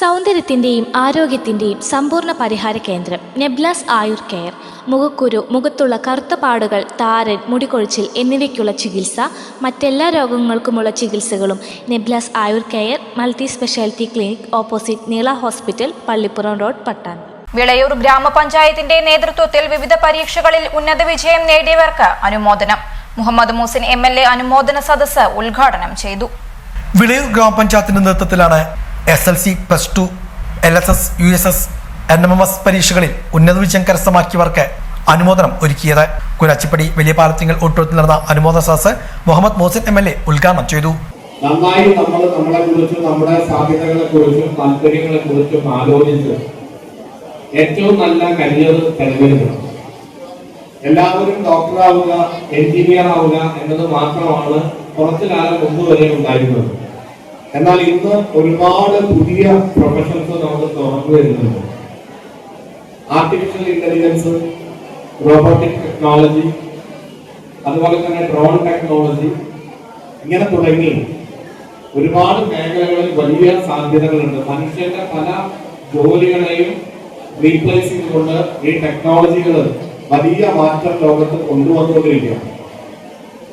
സൗന്ദര്യത്തിന്റെയും ആരോഗ്യത്തിന്റെയും സമ്പൂർണ പരിഹാര കേന്ദ്രം നെബ്ലാസ് ആയുർ കെയർ. മുഖക്കുരു മുഖത്തുള്ള കറുത്ത പാടുകൾ താരൻ മുടികൊഴിച്ചിൽ എന്നിവയ്ക്കുള്ള ചികിത്സ മറ്റെല്ലാ രോഗങ്ങൾക്കുമുള്ള ചികിത്സകളും നെബ്ലാസ് Ayur care multi speciality clinic opposite Neela hospital Pallippuram road Pathaan Vilayur ഗ്രാമപഞ്ചായത്തിന്റെ നേതൃത്വത്തിൽ വിവിധ പരീക്ഷകളിൽ ഉന്നത വിജയം നേടിയവർക്ക് അനുമോദനം. Muhammad Muhsin M L A അനുമോദന സദസ്സ് ഉദ്ഘാടനം ചെയ്തു. വിളയൂർ ഗ്രാമപഞ്ചായത്തിന്റെ നേതൃത്വത്തിലാണ് S L C plus two L S S U S S N M M S പരീക്ഷകളിൽ ഉന്നത വിജയം കരസ്ഥമാക്കിയവർക്ക് അനുമോദനം ഒരുക്കിയത്. കുരാച്ചിപ്പടി വലിയ പാലത്തിങ്ങൾ ഒട്ടുത്തിൽ നടന്ന അനുമോദന സദസ് Muhammad Mohsin M L A ഉദ്ഘാടനം ചെയ്തു. നന്നായി നമ്മൾ നമ്മളെ കുറിച്ചും നമ്മുടെ സാധ്യതകളെ കുറിച്ചും താല്പര്യങ്ങളെ കുറിച്ചും ആലോചിച്ച് ഏറ്റവും നല്ല കരിയർ തെരഞ്ഞെടുക്കണം. എല്ലാവരും ഡോക്ടറാവുക എഞ്ചിനീയർ ആവുക എന്നത് മാത്രമാണ് കുറച്ചു കാലം മുമ്പ് വരെ ഉണ്ടായിരുന്നത്. എന്നാൽ ഇന്ന് ഒരുപാട് പുതിയ പ്രൊഫഷൻസ് നമുക്ക് തുറന്നു വരുന്നുണ്ട് ആർട്ടിഫിഷ്യൽ ഇന്റലിജൻസ് റോബോട്ടിക് ടെക്നോളജി അതുപോലെ തന്നെ ഡ്രോൺ ടെക്നോളജി ഇങ്ങനെ തുടങ്ങി ഒരുപാട് മേഖലകളിൽ വലിയ സാധ്യതകളുണ്ട്. മനുഷ്യന്റെ പല ജോലികളെയും റീപ്ലേസ് ചെയ്തുകൊണ്ട് ഈ ടെക്നോളജികൾ വലിയ മാറ്റം ലോകത്ത് കൊണ്ടുവന്നുകൊണ്ടിരിക്കുകയാണ്.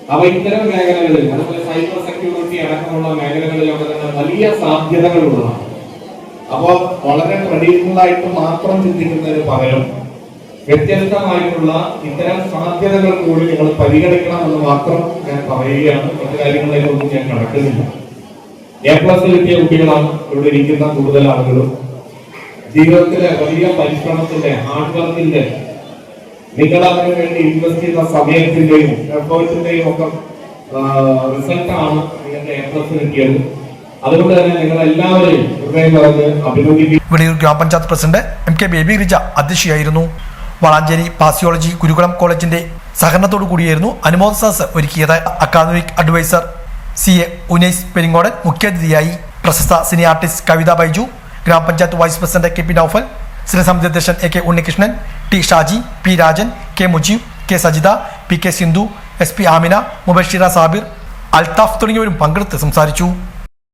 അവ ഇത്തരം മേഖലകളിൽ അതുപോലെ സൈബർ സെക്യൂരിറ്റി അടക്കമുള്ള മേഖലകളിലൊക്കെ തന്നെ വലിയ സാധ്യതകളുള്ളതാണ് അപ്പോൾ വളരെ ട്രഡീഷണൽ ആയിട്ട് മാത്രം ചിന്തിക്കുന്നതിന് പകരം വ്യത്യസ്തമായിട്ടുള്ള ഇത്തരം സാധ്യതകൾ കൂടി നിങ്ങൾ പരിഗണിക്കണം എന്ന് മാത്രം ഞാൻ പറയുകയാണ്. മറ്റു കാര്യങ്ങളിലേക്കൊന്നും ഞാൻ കടക്കുന്നില്ല എ പ്ലസ് കിട്ടിയ കുട്ടികളാണ് ഇവിടെ ഇരിക്കുന്ന കൂടുതൽ ആളുകളും. ജീവിതത്തിലെ വലിയ പരിശ്രമത്തിന്റെ ഹാർഡ് വർക്കിന്റെ നിങ്ങൾ അതിനു വേണ്ടി ഇൻവെസ്റ്റ് ചെയ്ത സമയത്തിന്റെയും എഫേർട്ടിന്റെയും ഒക്കെ റിസൾട്ടാണ് നിങ്ങൾക്ക് എ പ്ലസ് കിട്ടിയത്. അതുകൊണ്ട് തന്നെ നിങ്ങൾ എല്ലാവരെയും ഗ്രാമപഞ്ചായത്ത് president M K Baby Rija അധ്യക്ഷയായിരുന്നു. Valanchery പാസിയോളജി ഗുരുകുളം കോളേജിന്റെ സഹകരണത്തോടു കൂടിയായിരുന്നു അനുമോദ സദസ് ഒരുക്കിയത്. Academic adviser C A Unais Peringodan മുഖ്യാതിഥിയായി. പ്രശസ്ത സിനി ആർട്ടിസ്റ്റ് കവിത ബൈജു ഗ്രാമപഞ്ചായത്ത് vice president K P Noufal സ്ഥിരസമിതി അധ്യക്ഷൻ A K Unnikrishnan T Shaji P Rajan K Mujeeb K Sajitha P K Sindhu S P Amina Mubashira Sabir Althaf തുടങ്ങിയവരും പങ്കെടുത്ത് സംസാരിച്ചു.